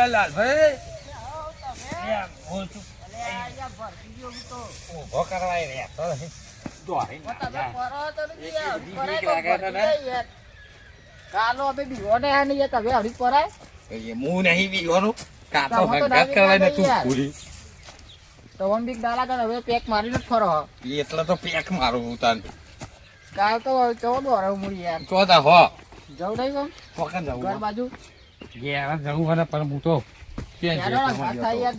લે લાલભાઈ એમ, હું છું. ઊભો કરવાય રે તો કાલો અમે બીવોને આ નહીં તમે હરી પરાય. એ હું નહીં બીવાનું કાતો હંગાત કરવાય તું યાર. પૂરી. તો બીક ડાલા કર હવે પેક મારીને જ ફરો. એટલે તો પેક મારું ઉતાર કાલ તો ચૌદ વાર મુડી યાર. ચોદા હો. જવું નહીં કોમ? ઘર જવું. બાજુ? ઘેર જવું મને પણ હું તો યાર. યાર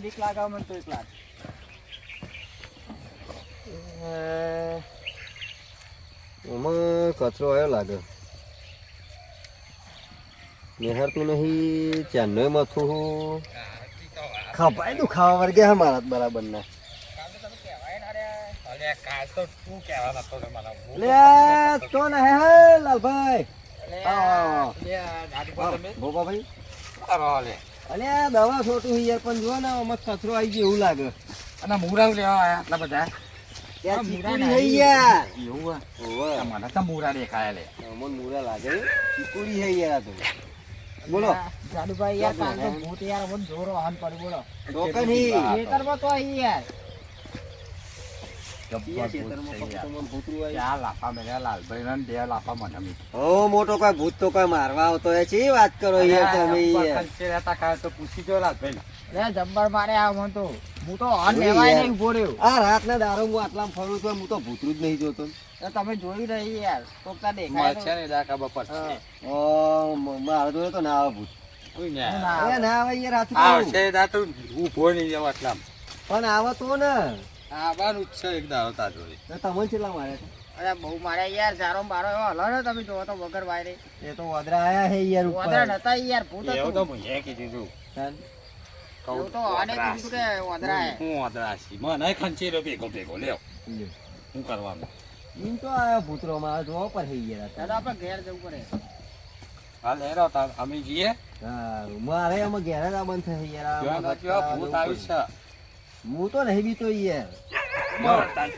આમાં કચરો આવ્યો લાગે. નિહારતું નહીં ચેન્નઈ મથું હું. ખપાય તું ખાવા વર્ગે હા મારા બરાબર ના લાલભાઈ. ગોપાભાઈ કરો લે. અલે દવા છોટું યાર પણ જો ને આમાં સસરો આવી ગયો એવું લાગે. અને મુરાવ લેવા આયા આટલા બધા? મને તો મુરા દેખાય લે. મૂરા લાગે. ચીકુડી હઈ યાર તો. બોલો. જાડુભાઈ યાર તો ભૂત યાર મને જોરો હાલ પડી બોલો. હી ખેતરમાં તો અહીં યાર. મોટો કોઈ ભૂત તો કોઈ મારવા આવતો હે ચી વાત કરો તમે યાર. ખર્ચે રહેતા કાંઈ તો પૂછી જો લાલભાઈ જબ્બર મારે આ તો. હું તો હાલ લેવાય નહીં ઊભો રહ્યો. આ રાતના દારૂ હું આટલામાં ફરું છું હું તો ભૂતરું જ નહીં જોતો. તમે જોઈ નહીં યાર. કોકતા દેખાય છે ને દાકા બપોર ઓ મ- જોડે તો ના આવે ભૂત. કોઈ હું ના અરે આવે. યાર હાથું આવશે દા તું નહીં જવા પણ આવે તો ને. આવવાનું જ છે એક દાડો તાર તમને કેટલા મારે અરે બહુ મારે યાર જારો બારો એવો હલો ને તમે જોવો તો વગર વાયરે. એ તો વાદળા આયા હે યાર વાદળા ઉપર નતા યાર ભૂત એવું તો હતું. કીધું તું. તાન. તો આને કીધું કે વાદળા હે. હું. વાદળા છી? મને ખંચેરો ભેગો ભેગો લેવ લ્યો. શું કરવાનું? ઈમ તો આયો ભૂતરો માં જોવો પર હે યાર આપણે ઘેર જવું પડે. હાલ હેરો તા અમે જઈએ. હા મારે અમે ઘેર જ બંધ થઈ યાર. આ ભૂત આવી છે. હું તો નહીં બીતો યાર. ના.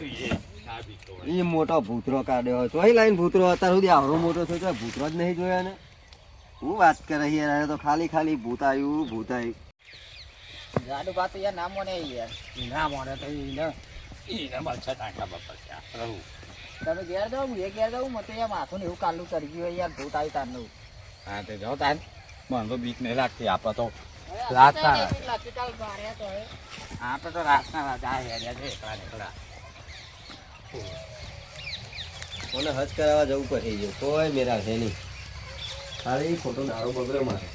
ઈ મોટો ભૂતરો કાઢ્યો હોય અહીં લાઈન ભૂતરો અત્યાર સુધી આવરો મોટો થયો તો ભૂતરો જ નહીં જોયા ને હું વાત કરે યાર તો ખાલી ખાલી ભૂત આવ્યું ભૂત આવ્યું જાડુ બા તો યાર નામ મોને યાર. ઈ ના મોને તો ઈને ઈને મળશે ટાંકા બપોર રહું. તમે ઘેર જાઓ હું ઘેર જાઉં મને તો યાર માથું ને એવું કાલું કરી ગયું યાર ભૂત આવી તારનું. હા તે જાઓ તાર મને તો બીક નહીં લાગતી. આપણે તો રાત. આપણે તો રાતના રાજા હેર્યા છે એકલા એકલા. મને હજ કરાવવા જવું પડે છે કોઈ મેરા છે નહીં. ખાલી ખોટો દારો બગડે મારે.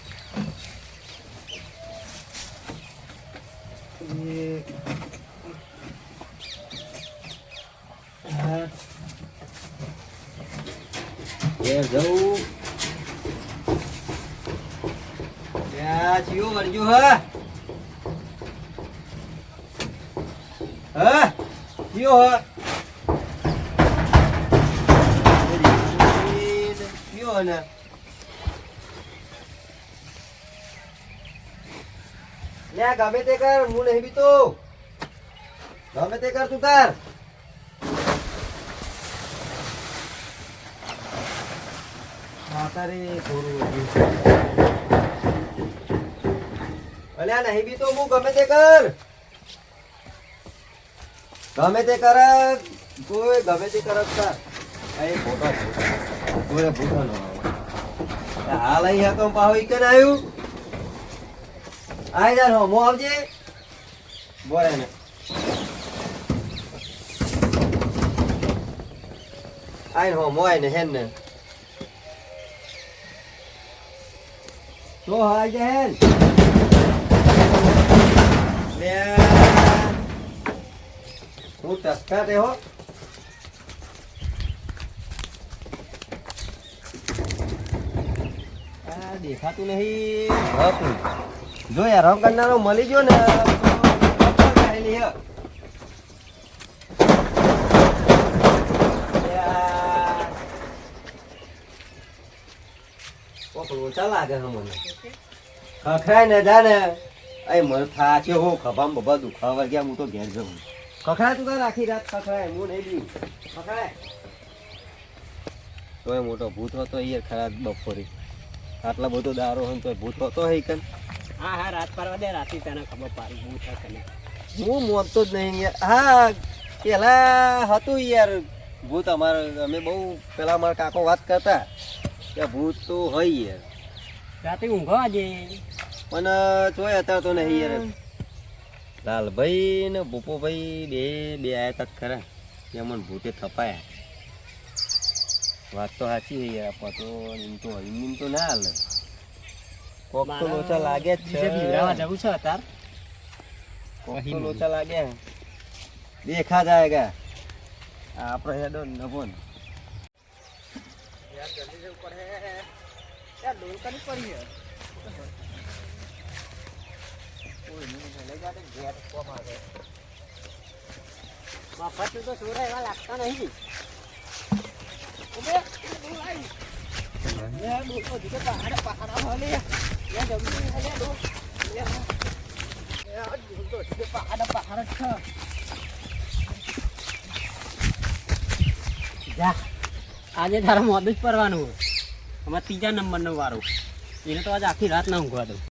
જવું ત્યાં ચિયો વળગ્યો હા. હા? ચિયો હા. કયો ને. લે ગમે તે કર, હું નહીં બીતો. ગમે તે કર તું કર માતારે થોડું વધ્યું. આ નહીં બીતો હું ગમે તે કર. ગમે તે કર, કોઈ ગમે તે કર સર એ ફોટો કોઈ ફોટો નો આવે. હાલ અહીં હતો પાહો કે ના આવ્યું આઈ જા હો આવજે. બોલે ને. આઈ હો મોય ને, હેન ને. તો જા હેન હું ટસકા તે હો આ દેખાતું નહીં. હતું જો યાર રંગ કરનારો મળી ગયો ને લોચા લાગે છે મને. ખખડાય ને જાને અહીં મને થાચે હો ખભામાં બબા દુખાવા ગયા હું તો ઘેર જઉં ખખડાય તું તાર આખી રાત ખખડાય હું નહીં બીવું ખખડાય. તોય મોટો ભૂત હતો યાર ખરા બપોરે. આટલા બધો દારો હોય તો ભૂત હતો હે કન? હા હા રાત પરવા દે રાતે તને ખબર પાડી ભૂત છે ને હું મોનતો જ નહીં યાર. હા પેલા હતું યાર ભૂત અમારે અમે બહુ પેલા અમારા કાકો વાત કરતા. કે ભૂત તો હોય યાર. રાતે ઊંઘવા આજે પણ જોય અત્યારે તો નહીં યાર. લાલભાઈ ને ભૂપોભાઈ બે બે આયા તક ખરા. કે મને ભૂતે થપાયા. વાત તો સાચી છે યાર આપવા તો એમ તો એમ તો ના હાલે. કોક તો લોચા લાગે જ છે. જવું છે અત્યારે? કોક તો લોચા લાગે. દેખા જાયગા આપણે હેડો નભો ને. યાર ડોલ કરી પડી છે. મફત તો એવા લાગતા નહીં. જા આજે તારા મોદું જ પરવાનું અમારે ત્રીજા નંબરનો વારો. એને તો આજે આખી રાત ના ઊંઘવા દઉં.